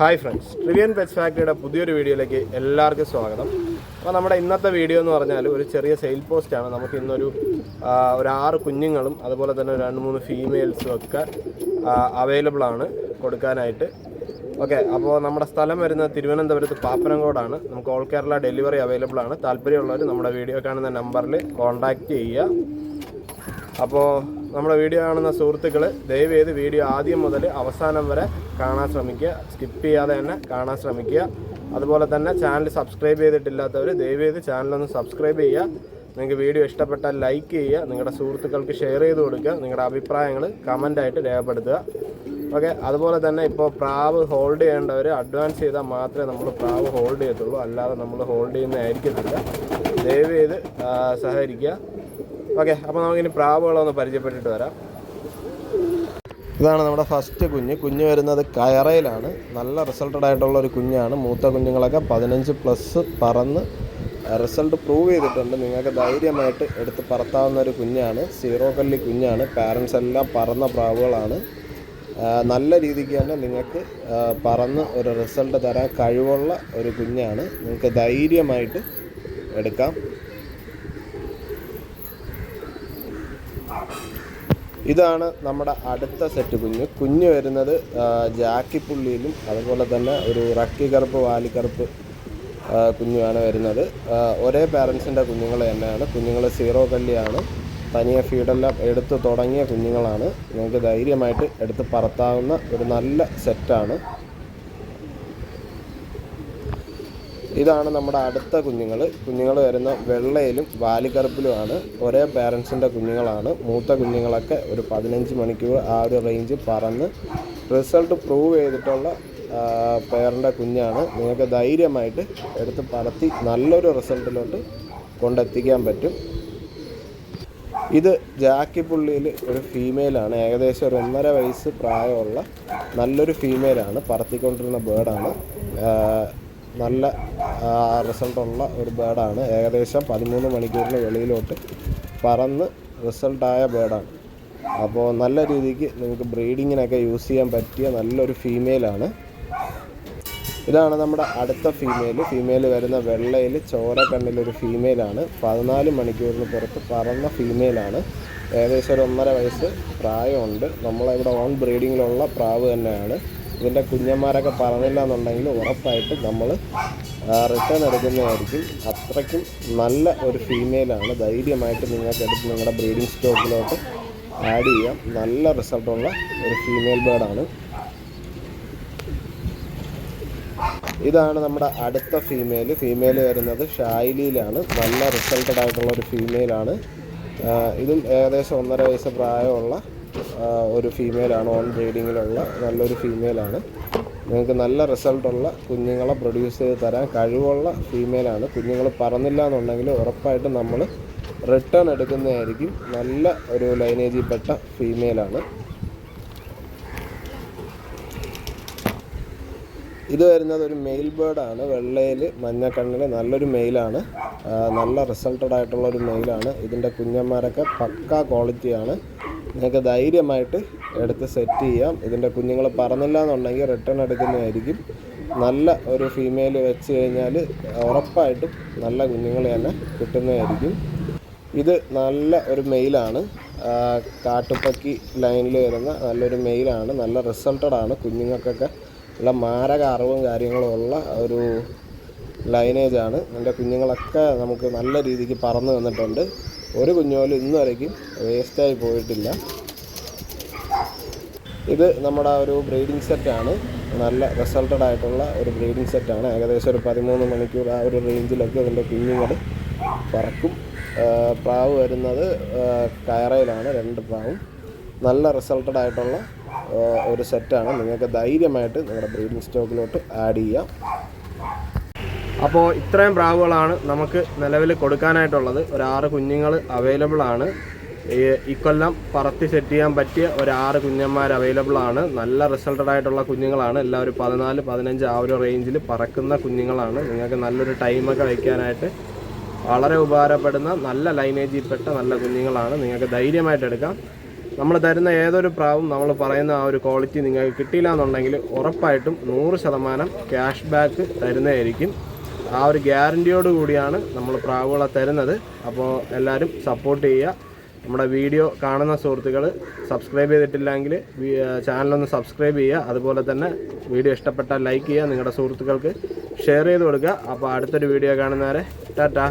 Hi friends ട്രിവിയൻ pets ഫാക്ടറിയുടെ പുതിയൊരു വീഡിയോയിലേക്ക് എല്ലാവർക്കും സ്വാഗതം. അപ്പോൾ നമ്മുടെ ഇന്നത്തെ വീഡിയോ എന്ന് പറഞ്ഞാൽ ഒരു ചെറിയ സെയിൽ പോസ്റ്റാണ് നമുക്ക് ഇന്നൊരു ഒരു ആറ് കുഞ്ഞുങ്ങളും അതുപോലെ തന്നെ രണ്ട് മൂന്ന് ഫീമെയിൽസും ഒക്കെ അവൈലബിൾ ആണ് കൊടുക്കാനായിട്ട്. ഓക്കെ അപ്പോൾ നമ്മുടെ സ്ഥലം വരുന്നത് തിരുവനന്തപുരത്ത് പാപ്പനംകോടാണ് നമുക്ക് ഓൾ കേരള ഡെലിവറി അവൈലബിൾ ആണ്. താല്പര്യമുള്ളവർ നമ്മുടെ വീഡിയോ കാണുന്ന നമ്പറിൽ കോൺടാക്റ്റ് ചെയ്യുക. അപ്പോൾ നമ്മുടെ വീഡിയോ കാണുന്ന സുഹൃത്തുക്കൾ ദയവ് ചെയ്ത് വീഡിയോ ആദ്യം മുതൽ അവസാനം വരെ കാണാൻ ശ്രമിക്കുക. സ്കിപ്പ് ചെയ്യാതെ തന്നെ കാണാൻ ശ്രമിക്കുക. അതുപോലെ തന്നെ ചാനൽ സബ്സ്ക്രൈബ് ചെയ്തിട്ടില്ലാത്തവർ ദയവ് ചെയ്ത് ചാനലൊന്ന് സബ്സ്ക്രൈബ് ചെയ്യുക. നിങ്ങൾക്ക് വീഡിയോ ഇഷ്ടപ്പെട്ടാൽ ലൈക്ക് ചെയ്യുക. നിങ്ങളുടെ സുഹൃത്തുക്കൾക്ക് ഷെയർ ചെയ്ത് കൊടുക്കുക. നിങ്ങളുടെ അഭിപ്രായങ്ങൾ കമന്റായിട്ട് രേഖപ്പെടുത്തുക. ഓക്കെ അതുപോലെ തന്നെ ഇപ്പോൾ പ്രാവ് ഹോൾഡ് ചെയ്യേണ്ടവർ അഡ്വാൻസ് ചെയ്താൽ മാത്രമേ നമ്മൾ പ്രാവ് ഹോൾഡ് ചെയ്യത്തുള്ളൂ. അല്ലാതെ നമ്മൾ ഹോൾഡ് ചെയ്യുന്നതായിരിക്കത്തില്ല ദയവ് ചെയ്ത് സഹകരിക്കുക. ഓക്കെ അപ്പോൾ നമുക്കിനി പ്രാവുകളൊന്ന് പരിചയപ്പെട്ടിട്ട് വരാം. ഇതാണ് നമ്മുടെ ഫസ്റ്റ് കുഞ്ഞ്. കുഞ്ഞ് വരുന്നത് കയറയിലാണ്. നല്ല റിസൾട്ടഡ് ആയിട്ടുള്ള ഒരു കുഞ്ഞാണ്. മൂത്ത കുഞ്ഞുങ്ങളൊക്കെ പതിനഞ്ച് പ്ലസ് പറന്ന് റിസൾട്ട് പ്രൂവ് ചെയ്തിട്ടുണ്ട്. നിങ്ങൾക്ക് ധൈര്യമായിട്ട് എടുത്ത് പറത്താവുന്ന ഒരു കുഞ്ഞാണ്. സീറോ കല്ലി കുഞ്ഞാണ്. പാരൻസ് എല്ലാം പറന്ന പ്രാവുകളാണ്. നല്ല രീതിക്ക് തന്നെ നിങ്ങൾക്ക് പറന്ന് ഒരു റിസൾട്ട് തരാൻ കഴിവുള്ള ഒരു കുഞ്ഞാണ്. നിങ്ങൾക്ക് ധൈര്യമായിട്ട് എടുക്കാം. ഇതാണ് നമ്മുടെ അടുത്ത സെറ്റ് കുഞ്ഞ്. കുഞ്ഞ് വരുന്നത് ജാക്കിപ്പുള്ളിയിലും അതുപോലെ തന്നെ ഒരു റക്കി കറുപ്പ് വാലിക്കറുപ്പ് കുഞ്ഞുമാണ് വരുന്നത്. ഒരേ പാരൻസിന്റെ കുഞ്ഞുങ്ങൾ തന്നെയാണ്. കുഞ്ഞുങ്ങൾ സീറോ കല്ലിയാണ്. തനിയെ ഫീഡെല്ലാം എടുത്ത് തുടങ്ങിയ കുഞ്ഞുങ്ങളാണ്. നിങ്ങൾക്ക് ധൈര്യമായിട്ട് എടുത്ത് പറത്താവുന്ന ഒരു നല്ല സെറ്റാണ് ഇതാണ് നമ്മുടെ അടുത്ത കുഞ്ഞുങ്ങൾ കുഞ്ഞുങ്ങൾ വരുന്ന വെള്ളയിലും വാലിക്കറുപ്പിലുമാണ്. ഒരേ പാരൻസിന്റെ കുഞ്ഞുങ്ങളാണ്. മൂത്ത കുഞ്ഞുങ്ങളൊക്കെ ഒരു പതിനഞ്ച് മണിക്കൂർ ആ ഒരു റേഞ്ച് പറന്ന് റിസൾട്ട് പ്രൂവ് ചെയ്തിട്ടുള്ള പേരന്റെ കുഞ്ഞാണ്. നിങ്ങൾക്ക് ധൈര്യമായിട്ട് എടുത്ത് പറത്തി നല്ലൊരു റിസൾട്ടിലോട്ട് കൊണ്ടെത്തിക്കാൻ പറ്റും. ഇത് ജാക്കി പുള്ളിയിൽ ഒരു ഫീമെയിലാണ് ഏകദേശം ഒരു ഒന്നര വയസ്സ് പ്രായമുള്ള നല്ലൊരു ഫീമെയിലാണ് പറത്തിക്കൊണ്ടിരുന്ന ബേർഡാണ് നല്ല റിസൾട്ടുള്ള ഒരു ബേഡാണ്. ഏകദേശം പതിമൂന്ന് മണിക്കൂറിന് വെളിയിലോട്ട് പറന്ന് റിസൾട്ടായ ബേഡാണ്. അപ്പോൾ നല്ല രീതിക്ക് നിങ്ങൾക്ക് ബ്രീഡിങ്ങിനൊക്കെ യൂസ് ചെയ്യാൻ പറ്റിയ നല്ലൊരു ഫീമെയിലാണ്. ഇതാണ് നമ്മുടെ അടുത്ത ഫീമെയിൽ ഫീമെയിൽ വരുന്ന വെള്ളയിൽ ചോര കണ്ണിലൊരു ഫീമെയിലാണ്. പതിനാല് മണിക്കൂറിന് പുറത്ത് പറന്ന ഫീമെയിലാണ്. ഏകദേശം ഒരു ഒന്നര വയസ്സ് പ്രായമുണ്ട്. നമ്മളിവിടെ ഓൺ ബ്രീഡിങ്ങിലുള്ള പ്രാവ് തന്നെയാണ്. ഇതിന്റെ കുഞ്ഞന്മാരൊക്കെ പറഞ്ഞില്ല എന്നുണ്ടെങ്കിൽ ഉറപ്പായിട്ട് നമ്മൾ റിട്ടേൺ എടുക്കുന്നതായിരിക്കും. അത്രയ്ക്കും നല്ല ഒരു ഫീമെയിലാണ് ധൈര്യമായിട്ട് നിങ്ങൾക്ക് എടുത്ത് നിങ്ങളുടെ ബ്രീഡിംഗ് സ്റ്റോക്കിലോട്ട് ആഡ് ചെയ്യാം. നല്ല റിസൾട്ടുള്ള ഒരു ഫീമെയിൽ ബേർഡാണ് ഇതാണ് നമ്മുടെ അടുത്ത ഫീമെയിൽ ഫീമെയിൽ വരുന്നത് ഷായിലിയിലാണ് നല്ല റിസൾട്ടഡ് ആയിട്ടുള്ള ഒരു ഫീമെയിലാണ് ഇതും ഏകദേശം ഒന്നര വയസ്സ് പ്രായമുള്ള ഒരു ഫീമെയിലാണ് ഓൺ ബ്രീഡിങ്ങിലുള്ള നല്ലൊരു ഫീമെയിലാണ് നിങ്ങൾക്ക് നല്ല റിസൾട്ടുള്ള കുഞ്ഞുങ്ങളെ പ്രൊഡ്യൂസ് ചെയ്ത് തരാൻ കഴിവുള്ള ഫീമെയിലാണ് കുഞ്ഞുങ്ങൾ പറന്നില്ല എന്നുണ്ടെങ്കിൽ ഉറപ്പായിട്ടും നമ്മൾ റിട്ടേൺ എടുക്കുന്നതായിരിക്കും നല്ല ഒരു ലൈനേജിൽപ്പെട്ട ഫീമെയിലാണ് ഇത് വരുന്നത് ഒരു മെയിൽ ബേർഡാണ് വെള്ളയിൽ മഞ്ഞക്കണ്ണിൽ നല്ലൊരു മെയിലാണ് നല്ല റിസൾട്ടഡ് ആയിട്ടുള്ള ഒരു മെയിലാണ് ഇതിന്റെ കുഞ്ഞന്മാരൊക്കെ പക്ക ക്വാളിറ്റിയാണ് നിങ്ങൾക്ക് ധൈര്യമായിട്ട് എടുത്ത് സെറ്റ് ചെയ്യാം. ഇതിന്റെ കുഞ്ഞുങ്ങൾ പറന്നില്ല എന്നുണ്ടെങ്കിൽ റിട്ടേൺ എടുക്കുന്നതായിരിക്കും. നല്ല ഒരു ഫീമെയിൽ വെച്ച് കഴിഞ്ഞാൽ ഉറപ്പായിട്ടും നല്ല കുഞ്ഞുങ്ങൾ തന്നെ കിട്ടുന്നതായിരിക്കും. ഇത് നല്ല ഒരു മെയിലാണ് കാട്ടുപ്പക്കി ലൈനിൽ വരുന്ന നല്ലൊരു മെയിലാണ് നല്ല റിസൾട്ടഡ് ആണ്. കുഞ്ഞുങ്ങൾക്കൊക്കെ നല്ല മാരക അറിവും കാര്യങ്ങളും ഉള്ള ഒരു ലൈനേജാണ് എന്റെ കുഞ്ഞുങ്ങളൊക്കെ നമുക്ക് നല്ല രീതിക്ക് പറന്നു വന്നിട്ടുണ്ട് ഒരു കുഞ്ഞോലും ഇന്ന് വരയ്ക്കും വേസ്റ്റായി പോയിട്ടില്ല. ഇത് നമ്മുടെ ഒരു ബ്രീഡിംഗ് സെറ്റാണ് നല്ല റിസൾട്ടഡ് ആയിട്ടുള്ള ഒരു ബ്രീഡിംഗ് സെറ്റാണ് ഏകദേശം ഒരു പതിമൂന്ന് മണിക്കൂർ ആ ഒരു റേഞ്ചിലൊക്കെ ഇതിന്റെ കുഞ്ഞുങ്ങൾ പറക്കും. പ്രാവ് വരുന്നത് കയറയിലാണ് രണ്ട് പ്രാവും. നല്ല റിസൾട്ടഡ് ആയിട്ടുള്ള ഒരു സെറ്റാണ് നിങ്ങൾക്ക് ധൈര്യമായിട്ട് നിങ്ങളുടെ ബ്രീഡിംഗ് സ്റ്റോക്കിലോട്ട് ആഡ് ചെയ്യാം. അപ്പോൾ ഇത്രയും പ്രാവുകളാണ് നമുക്ക് നിലവിൽ കൊടുക്കാനായിട്ടുള്ളത്. ഒരു ആറ് കുഞ്ഞുങ്ങൾ അവൈലബിൾ ആണ്. ഇക്കൊല്ലം പറത്തി സെറ്റ് ചെയ്യാൻ പറ്റിയ ഒരു ആറ് കുഞ്ഞന്മാർ അവൈലബിൾ ആണ്. നല്ല റിസൾട്ടഡ് ആയിട്ടുള്ള കുഞ്ഞുങ്ങളാണ്. എല്ലാവരും പതിനാല് പതിനഞ്ച് ആ ഒരു റേഞ്ചിൽ പറക്കുന്ന കുഞ്ഞുങ്ങളാണ്. നിങ്ങൾക്ക് നല്ലൊരു ടൈമൊക്കെ വയ്ക്കാനായിട്ട് വളരെ ഉപകാരപ്പെടുന്ന നല്ല ലൈനേജിൽപ്പെട്ട നല്ല കുഞ്ഞുങ്ങളാണ്. നിങ്ങൾക്ക് ധൈര്യമായിട്ട് എടുക്കാം. നമ്മൾ തരുന്ന ഏതൊരു പ്രാവും നമ്മൾ പറയുന്ന ആ ഒരു ക്വാളിറ്റി നിങ്ങൾക്ക് കിട്ടിയില്ല എന്നുണ്ടെങ്കിൽ ഉറപ്പായിട്ടും നൂറ് ശതമാനം ക്യാഷ് ബാക്ക് തരുന്നതായിരിക്കും. ആ ഒരു ഗ്യാരന്റിയോട് കൂടിയാണ് നമ്മൾ പ്രാവുകളെ തരുന്നത്. അപ്പോൾ എല്ലാവരും സപ്പോർട്ട് ചെയ്യുക. നമ്മുടെ വീഡിയോ കാണുന്ന സുഹൃത്തുക്കൾ സബ്സ്ക്രൈബ് ചെയ്തിട്ടില്ലെങ്കിൽ ചാനലൊന്ന് സബ്സ്ക്രൈബ് ചെയ്യുക. അതുപോലെ തന്നെ വീഡിയോ ഇഷ്ടപ്പെട്ടാൽ ലൈക്ക് ചെയ്യുക. നിങ്ങളുടെ സുഹൃത്തുക്കൾക്ക് ഷെയർ ചെയ്ത് കൊടുക്കുക. അപ്പോൾ അടുത്തൊരു വീഡിയോ കാണുന്നവരെ ടാറ്റാ.